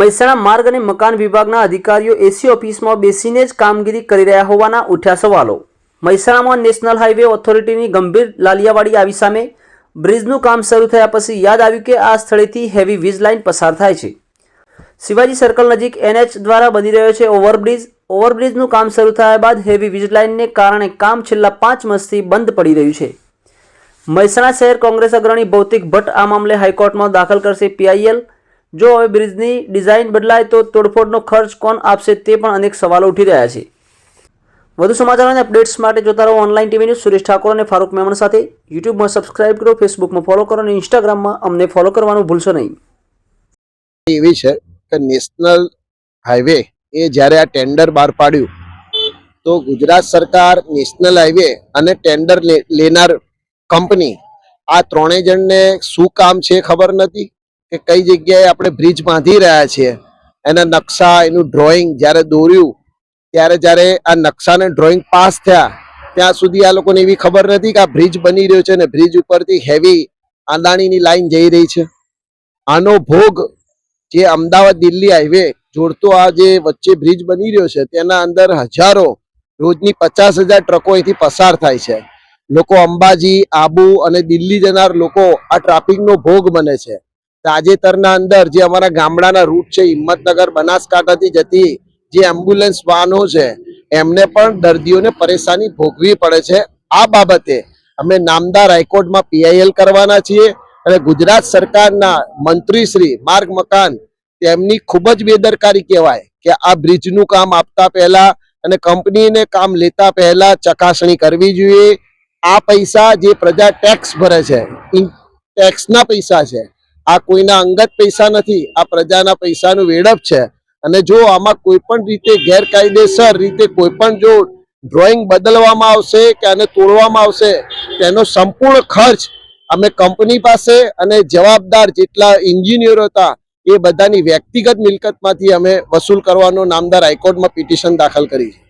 મહેસાણા માર્ગ અને મકાન વિભાગના અધિકારીઓ એસી ઓફિસમાં બેસીને જ કામગીરી કરી રહ્યા હોવાના ઉઠ્યા સવાલો. મહેસાણામાં નેશનલ હાઈવે ઓથોરિટીની ગંભીર લાલિયાવાડી આવી સામે બ્રિજનું કામ શરૂ થયા પછી યાદ આવ્યું કે આ સ્થળેથી હેવી વીજ લાઇન પસાર થાય છે. શિવાજી સર્કલ નજીક એનએચ દ્વારા બની રહ્યો છે ઓવરબ્રિજ. ઓવરબ્રિજનું કામ શરૂ થયા બાદ હેવી વીજ લાઇનને કારણે કામ છેલ્લા પાંચ માસથી બંધ પડી રહ્યું છે. મહેસાણા શહેર કોંગ્રેસ અગ્રણી ભૌતિક ભટ્ટ આ મામલે હાઈકોર્ટમાં દાખલ કરશે પીઆઈએલ. જો હવે બ્રિજની ડિઝાઇન બદલાય તો તોડફોડનો ખર્ચ કોણ આપશે તે પણ અનેક સવાલો ઉઠી રહ્યા છે. વધુ સમાચાર અને અપડેટ્સ માટે જોતા રહો online TV news Suresh Thakor અને ફારૂક મેમણ સાથે. યુટ્યુબમાં સબસ્ક્રાઇબ કરો ફેસબુકમાં ફોલો કરો અને ઇન્સ્ટાગ્રામમાં અમને ફોલો કરવાનું ભૂલશો નહીં. એવી છે કે નેશનલ હાઈવે એ જ્યારે આ ટેન્ડર બહાર પાડ્યું, તો ગુજરાત સરકાર નેશનલ હાઈવે અને ટેન્ડર લેનાર કંપની આ ત્રણેય જણને શું કામ છે ખબર નથી. કે કઈ જગ્યાએ આપણે બ્રિજ બાંધી રહ્યા છીએ, એના નકશા, એનું ડ્રોઈંગ જ્યારે દોર્યું, ત્યારે જ્યારે આ નકશાને ડ્રોઈંગ પાસ થયા, ત્યાં સુધી આ લોકોને એવી ખબર નથી કે આ બ્રિજ બની રહ્યો છે ને બ્રિજ ઉપરથી હેવી આંદાણીની લાઈન જઈ રહી છે. આનો ભોગ જે અમદાવાદ દિલ્હી હાઈવે જોડતો આ જે વચ્ચે બ્રિજ બની રહ્યો છે, તેના અંદર હજારો, રોજની પચાસ હજાર ટ્રકો અહીંથી પસાર થાય છે. લોકો અંબાજી, આબુ અને દિલ્હી જનાર લોકો આ ટ્રાફિકનો ભોગ બને છે. તાજેતરના અંદર જે અમારા ગામડાના રૂટ છે, હિંમતનગર, બનાસકાંઠાથી જતી જે એમ્બ્યુલન્સ વાહનો છે, એમને પણ દર્દીઓને પરેશાની ભોગવી પડે છે. આ બાબતે અમે નામદાર હાઈકોર્ટમાં પીઆઈએલ કરવાના છીએ અને ગુજરાત સરકારના મંત્રી શ્રી માર્ગ મકાન, તેમની ખૂબ જ બેદરકારી કહેવાય કે આ બ્રિજનું કામ આપતા પહેલા અને કંપનીને કામ લેતા પહેલા ચકાસણી કરવી જોઈએ. આ પૈસા જે પ્રજા ટેક્સ ભરે છે ટેક્સના પૈસા છે આ કોઈના અંગત પૈસા નથી, આ પ્રજાના પૈસાનું વેડપ છે. અને જો આમાં કોઈ પણ રીતે ગેરકાયદેસર રીતે કોઈ પણ જો ડ્રોઈંગ બદલવામાં આવશે કે આને તોડવામાં આવશે, તેનો સંપૂર્ણ ખર્ચ અમે કંપની પાસે અને જવાબદાર જેટલા એન્જિનિયરો હતા, એ બધાની વ્યક્તિગત મિલકતમાંથી અમે વસૂલ કરવાનો નામદાર હાઈકોર્ટમાં પિટિશન દાખલ કરી છે.